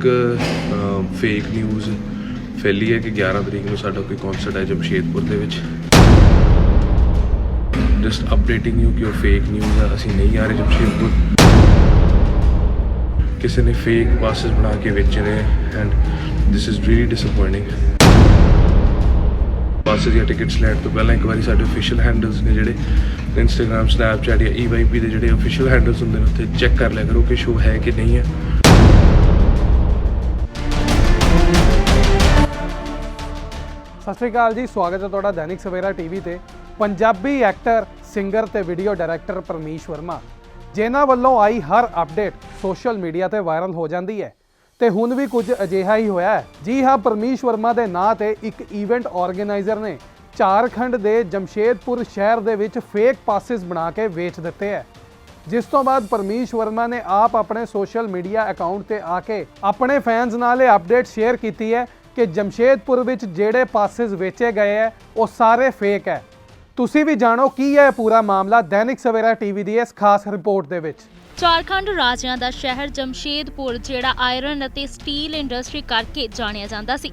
ਇੱਕ fake news ਫੈਲੀ ਹੈ ਕਿ 11 ਤਰੀਕ ਨੂੰ ਸਾਡਾ ਕੋਈ ਕਨਸਰਟ ਹੈ ਜਮਸ਼ੇਦਪੁਰ ਦੇ ਵਿੱਚ। ਜਸਟ ਅਪਡੇਟਿੰਗ ਯੂ ਕਿ ਉਹ ਫੇਕ ਨਿਊਜ਼ ਹੈ ਅਸੀਂ ਨਹੀਂ ਆ ਰਹੇ ਜਮਸ਼ੇਦਪੁਰ। ਕਿਸੇ ਨੇ ਫੇਕ ਪਾਸਸ ਬਣਾ ਕੇ ਵੇਚੇ ਨੇ and this is really disappointing passes ਜਾਂ ਟਿਕਟਸ ਲੈਣ ਤੋਂ ਪਹਿਲਾਂ ਇੱਕ ਵਾਰੀ ਸਾਡੇ ਅਫੀਸ਼ੀਅਲ ਹੈਂਡਲਸ ਨੇ ਜਿਹੜੇ ਇੰਸਟਾਗ੍ਰam ਸਨੈਪਚੈਟ ਜਾਂ EYP ਦੇ ਜਿਹੜੇ ਅਫੀਸ਼ੀਅਲ ਹੈਂਡਲਸ ਹੁੰਦੇ ਨੇ, ਉੱਥੇ ਚੈੱਕ ਕਰ ਲਿਆ ਕਰੋ ਕਿ ਸ਼ੋ ਹੈ ਕਿ ਨਹੀਂ ਹੈ। ਸਤਿ ਸ਼੍ਰੀ ਅਕਾਲ ਜੀ, ਸਵਾਗਤ ਹੈ ਤੁਹਾਡਾ ਦੈਨਿਕ ਸਵੇਰਾ ਟੀਵੀ ਤੇ। ਪੰਜਾਬੀ ਐਕਟਰ, ਸਿੰਗਰ ਤੇ ਵੀਡੀਓ ਡਾਇਰੈਕਟਰ ਪਰਮੀਸ਼ ਵਰਮਾ। ਜਿਨ੍ਹਾਂ ਵੱਲੋਂ ਆਈ ਹਰ ਅਪਡੇਟ ਸੋਸ਼ਲ ਮੀਡੀਆ ਤੇ ਵਾਇਰਲ ਹੋ ਜਾਂਦੀ ਹੈ। ਤੇ ਹੁਣ ਵੀ ਕੁਝ ਅਜਿਹਾ ਹੀ ਹੋਇਆ ਹੈ। ਜੀ ਹਾਂ ਪਰਮੀਸ਼ ਵਰਮਾ ਦੇ ਨਾਂ ਤੇ ਇੱਕ ਇਵੈਂਟ ਆਰਗੇਨਾਈਜ਼ਰ ਨੇ ਝਾਰਖੰਡ ਦੇ ਜਮਸ਼ੇਦਪੁਰ ਸ਼ਹਿਰ ਦੇ ਵਿੱਚ ਫੇਕ ਪਾਸਿਸ ਬਣਾ ਕੇ ਵੇਚ ਦਿੱਤੇ ਹੈ। ਜਿਸ ਤੋਂ ਬਾਅਦ ਪਰਮੀਸ਼ ਵਰਮਾ ਨੇ ਆਪ ਆਪਣੇ ਸੋਸ਼ਲ ਮੀਡੀਆ ਅਕਾਊਂਟ ਤੇ ਆ ਕੇ ਆਪਣੇ ਫੈਨਸ ਨਾਲ ਇਹ ਅਪਡੇਟ ਸ਼ੇਅਰ ਕੀਤੀ ਹੈ। ਕਿ ਜਮਸ਼ੇਦਪੁਰ ਵਿੱਚ ਜਿਹੜੇ ਪਾਸਿਸ ਵੇਚੇ ਗਏ ਹੈ ਉਹ ਸਾਰੇ ਫੇਕ ਹੈ ਤੁਸੀਂ ਵੀ ਜਾਣੋ ਕੀ ਹੈ ਇਹ ਪੂਰਾ ਮਾਮਲਾ ਦੈਨਿਕ ਸਵੇਰਾ ਟੀਵੀ ਦੀ ਇਸ ਖਾਸ ਰਿਪੋਰਟ ਦੇ ਵਿੱਚ। ਝਾਰਖੰਡ ਰਾਜਿਆਂ ਦਾ ਸ਼ਹਿਰ ਜਮਸ਼ੇਦਪੁਰ, ਜਿਹੜਾ ਆਇਰਨ ਅਤੇ ਸਟੀਲ ਇੰਡਸਟਰੀ ਕਰਕੇ ਜਾਣਿਆ ਜਾਂਦਾ ਸੀ।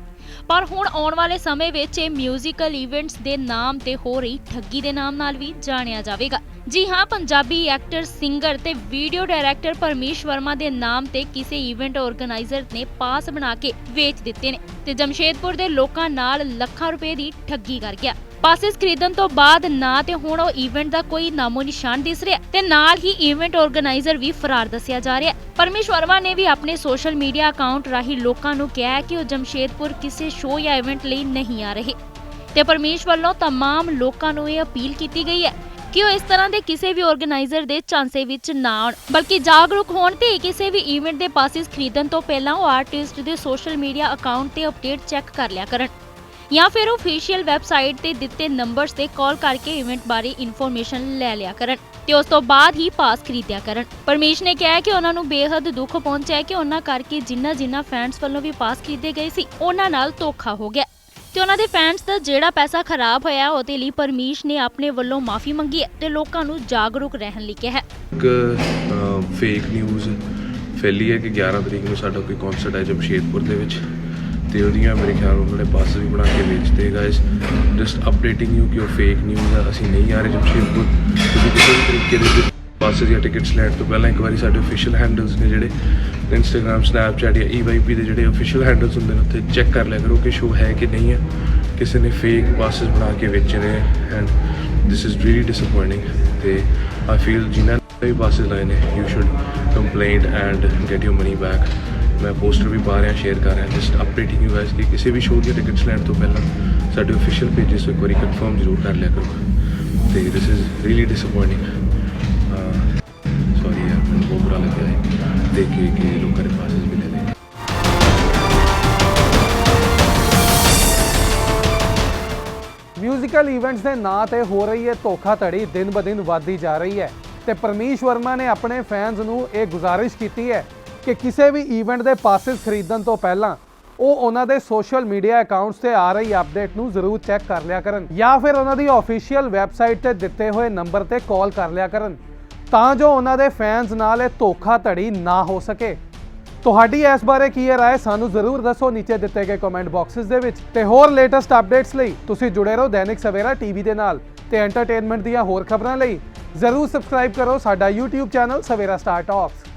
ਪਰ ਹੁਣ ਆਉਣ ਵਾਲੇ ਸਮੇਂ ਵਿੱਚ ਇਹ ਮਿਊਜ਼ੀਕਲ ਇਵੈਂਟਸ ਦੇ ਨਾਮ ਤੇ ਹੋ ਰਹੀ ਠੱਗੀ ਦੇ ਨਾਮ ਨਾਲ ਵੀ ਜਾਣਿਆ ਜਾਵੇਗਾ। ਜੀ ਹਾਂ, ਪੰਜਾਬੀ ਐਕਟਰ ਸਿੰਗਰ ਤੇ ਵੀਡੀਓ ਡਾਇਰੈਕਟਰ ਪਰਮੇਸ਼ ਵਰਮਾ ਦੇ ਨਾਮ ਤੇ ਕਿਸੇ ਇਵੈਂਟ ਆਰਗੇਨਾਈਜ਼ਰ ਨੇ ਪਾਸ ਬਣਾ ਕੇ ਵੇਚ ਦਿੱਤੇ ਨੇ ਤੇ ਜਮਸ਼ੇਦਪੁਰ ਦੇ ਲੋਕਾਂ ਨਾਲ ਲੱਖਾਂ ਰੁਪਏ ਦੀ ਠੱਗੀ ਕਰ ਗਿਆ। ਪਾਸਿਸ ਖਰੀਦਣ ਤੋਂ ਬਾਅਦ ਨਾ ਤੇ ਹੁਣ ਉਹ ਇਵੈਂਟ ਦਾ ਕੋਈ ਨਾਮੋ ਨਿਸ਼ਾਨ ਦਿਸ ਰਿਹਾ ਤੇ ਨਾਲ ਹੀ ਇਵੈਂਟ ਆਰਗੇਨਾਈਜ਼ਰ ਵੀ ਫਰਾਰ ਦੱਸਿਆ ਜਾ ਰਿਹਾ ਹੈ ਪਰਮੇਸ਼ ਵਰਮਾ ਨੇ ਵੀ ਆਪਣੇ ਸੋਸ਼ਲ ਮੀਡੀਆ ਅਕਾਊਂਟ ਰਾਹੀਂ ਲੋਕਾਂ ਨੂੰ ਕਿਹਾ ਹੈ ਕਿ ਉਹ ਜਮਸ਼ੇਦਪੁਰ ਕਿਸੇ ਸ਼ੋਅ ਜਾਂ ਇਵੈਂਟ ਲਈ ਨਹੀਂ ਆ ਰਹੇ ਤੇ ਪਰਮੇਸ਼ ਵੱਲੋਂ तमाम ਲੋਕਾਂ ਨੂੰ ਇਹ ਅਪੀਲ ਕੀਤੀ ਗਈ ਹੈ ਕਿ ਉਹ ਇਸ ਤਰ੍ਹਾਂ ਦੇ ਕਿਸੇ ਵੀ ਆਰਗੇਨਾਈਜ਼ਰ ਦੇ ਚਾਂਸੇ ਵਿੱਚ ਨਾ ਆਉਣ ਬਲਕਿ ਜਾਗਰੂਕ ਹੋਣ ਤੇ ਕਿਸੇ ਵੀ ਇਵੈਂਟ ਦੇ ਪਾਸਿਸ ਖਰੀਦਣ ਤੋਂ ਪਹਿਲਾਂ ਉਹ ਆਰਟਿਸਟ ਦੇ ਸੋਸ਼ਲ ਮੀਡੀਆ ਅਕਾਊਂਟ ਤੇ ਅਪਡੇਟ ਚੈੱਕ ਕਰ ਲਿਆ ਕਰਨ ਜਾਂ ਫਿਰ ਅਫੀਸ਼ੀਅਲ ਵੈਬਸਾਈਟ ਤੇ ਦਿੱਤੇ ਨੰਬਰਸ ਤੇ ਕਾਲ ਕਰਕੇ ਇਵੈਂਟ ਬਾਰੇ ਇਨਫੋਰਮੇਸ਼ਨ ਲੈ ਲਿਆ ਕਰਨ ਤੇ ਉਸ ਤੋਂ ਬਾਅਦ ਹੀ ਪਾਸ ਖਰੀਦਿਆ ਕਰਨ। ਪਰਮੇਸ਼ ਨੇ ਕਿਹਾ ਕਿ ਉਹਨਾਂ ਨੂੰ ਬੇਹੱਦ ਦੁੱਖ ਪਹੁੰਚਿਆ ਕਿ ਉਹਨਾਂ ਕਰਕੇ ਜਿੰਨਾ ਜਿੰਨਾ ਫੈਨਸ ਵੱਲੋਂ ਵੀ ਪਾਸ ਖਰੀਦੇ ਗਏ ਸੀ, ਉਹਨਾਂ ਨਾਲ ਧੋਖਾ ਹੋ ਗਿਆ। ਤੇ ਉਹਨਾਂ ਦੇ ਫੈਨਸ ਦਾ ਜਿਹੜਾ ਪੈਸਾ ਖਰਾਬ ਹੋਇਆ, ਉਹਦੇ ਲਈ ਪਰਮੇਸ਼ ਨੇ ਆਪਣੇ ਵੱਲੋਂ ਮਾਫੀ ਮੰਗੀ ਹੈ ਤੇ ਲੋਕਾਂ ਨੂੰ ਜਾਗਰੂਕ ਰਹਿਣ ਲਈ ਕਿਹਾ ਇੱਕ ਫੇਕ ਨਿਊਜ਼ ਫੈਲੀ ਹੈ ਕਿ 11 ਤਰੀਕ ਨੂੰ ਸਾਡਾ ਕੋਈ ਕਨਸਰਟ ਹੈ ਜਮਸ਼ੇਦਪੁਰ ਦੇ ਵਿੱਚ। ਤੇ ਉਹਦੀਆਂ ਮੇਰੇ ਖਿਆਲ ਨਾਲ ਉਹਨਾਂ ਨੇ ਪਾਸ ਵੀ ਬਣਾ ਕੇ ਵੇਚਦੇ ਗਾਇਸ ਜਸਟ ਅਪਡੇਟਿੰਗ ਯੂ ਕਿ ਉਹ ਫੇਕ ਨਿਊਜ਼ ਹੈ ਅਸੀਂ ਨਹੀਂ ਆ ਰਹੇ ਜਮਸ਼ੇਦਪੁਰ। ਤੁਸੀਂ ਕਿਸੇ ਵੀ ਤਰੀਕੇ ਦੇ ਪਾਸਿਸ ਜਾਂ ਟਿਕਟਸ ਲੈਣ ਤੋਂ ਪਹਿਲਾਂ ਇੱਕ ਵਾਰੀ ਸਾਡੇ ਅਫੀਸ਼ੀਅਲ ਹੈਂਡਲਸ ਨੇ ਜਿਹੜੇ ਇੰਸਟਾਗ੍ਰam ਸਨੈਪਚੈਟ ਜਾਂ EYP ਦੇ ਜਿਹੜੇ ਅਫੀਸ਼ੀਅਲ ਹੈਂਡਲਸ ਹੁੰਦੇ ਨੇ, ਉੱਥੇ ਚੈੱਕ ਕਰ ਲਿਆ ਕਰੋ ਕਿ ਸ਼ੋ ਹੈ ਕਿ ਨਹੀਂ ਹੈ। ਕਿਸੇ ਨੇ ਫੇਕ ਪਾਸਿਸ ਬਣਾ ਕੇ ਵੇਚੇ ਨੇ and this is really disappointing ਤੇ ਆਈ ਫੀਲ ਜਿਨ੍ਹਾਂ ਨੇ ਵੀ ਲਾਏ ਨੇ you should complaint and get your money back ਮੈਂ ਪੋਸਟਰ ਵੀ ਪਾ ਰਿਹਾ ਸ਼ੇਅਰ ਕਰ ਰਿਹਾ ਜਸਟ ਅਪਡੇਟਿੰਗ ਯੂ ਗਾਇਸ ਕਿ ਕਿਸੇ ਵੀ ਸ਼ੋਅ ਦੀਆਂ ਟਿਕਟਸ ਲੈਣ ਤੋਂ ਪਹਿਲਾਂ ਸਾਡੇ ਅਫੀਸ਼ੀਅਲ ਪੇजेस ਤੋਂ ਇੱਕ ਵਾਰੀ ਕਨਫਰਮ ਜ਼ਰੂਰ ਕਰ ਲਿਆ ਕਰੋ। ਤੇ this is really disappointing sorry ਯਾਰ, ਮੈਨੂੰ ਬਹੁਤ ਬੁਰਾ ਲੱਗਿਆ ਹੈ ਦੇਖ ਕੇ ਕਿ ਲੋਕਾਂ ਦੇ ਪਾਸਿਸ ਮਿਲੇ ਨੇ ਮਿਊਜ਼ੀਕਲ ਇਵੈਂਟਸ ਦੇ ਨਾਂ ਤੇ ਹੋ ਰਹੀ ਹੈ ਧੋਖਾਧੜੀ ਦਿਨ ਬ ਦਿਨ ਵੱਧਦੀ ਜਾ ਰਹੀ ਹੈ ਤੇ ਪਰਮੀਸ਼ ਵਰਮਾ ਨੇ ਆਪਣੇ ਫੈਨਸ ਨੂੰ ਇਹ ਗੁਜ਼ਾਰਿਸ਼ ਕੀਤੀ ਹੈ ਕਿ ਕਿਸੇ ਵੀ ਈਵੈਂਟ ਦੇ ਪਾਸਿਸ ਖਰੀਦਣ ਤੋਂ ਪਹਿਲਾਂ ਉਹ ਉਹਨਾਂ ਦੇ ਸੋਸ਼ਲ ਮੀਡੀਆ ਅਕਾਊਂਟਸ ਤੇ ਆ ਰਹੀ ਅਪਡੇਟ ਨੂੰ ਜ਼ਰੂਰ ਚੈੱਕ ਕਰ ਲਿਆ ਕਰਨ ਜਾਂ ਫਿਰ ਉਹਨਾਂ ਦੀ ਅਫੀਸ਼ੀਅਲ ਵੈਬਸਾਈਟ ਤੇ ਦਿੱਤੇ ਹੋਏ ਨੰਬਰ ਤੇ ਕਾਲ ਕਰ ਲਿਆ ਕਰਨ ਤਾਂ ਜੋ ਉਹਨਾਂ ਦੇ ਫੈਨਸ ਨਾਲ ਇਹ ਧੋਖਾਧੜੀ ਨਾ ਹੋ ਸਕੇ। ਤੁਹਾਡੀ ਇਸ ਬਾਰੇ ਕੀ ਹੈ ਰਾਏ ਸਾਨੂੰ ਜ਼ਰੂਰ ਦੱਸੋ ਨੀਚੇ ਦਿੱਤੇ ਗਏ ਕਮੈਂਟ ਬਾਕਸਸ ਦੇ ਵਿੱਚ। ਤੇ ਹੋਰ ਲੇਟੈਸਟ ਅਪਡੇਟਸ ਲਈ ਤੁਸੀਂ ਜੁੜੇ ਰਹੋ ਦੈਨਿਕ ਸਵੇਰਾ ਟੀਵੀ ਦੇ ਨਾਲ ਤੇ ਐਂਟਰਟੇਨਮੈਂਟ ਦੀਆਂ ਹੋਰ ਖਬਰਾਂ ਲਈ ਜ਼ਰੂਰ ਸਬਸਕ੍ਰਾਈਬ ਕਰੋ ਸਾਡਾ YouTube channel Savera star talks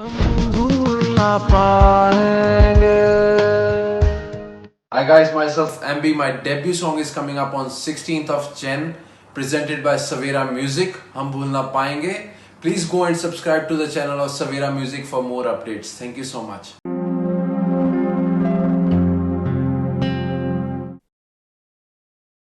Hi guys, myself MB. My debut song is coming up on 16th of Jan, presented by Savera Music. Hum bhul na payenge. Please go and subscribe to the channel of Savera Music for more updates. Thank you so much.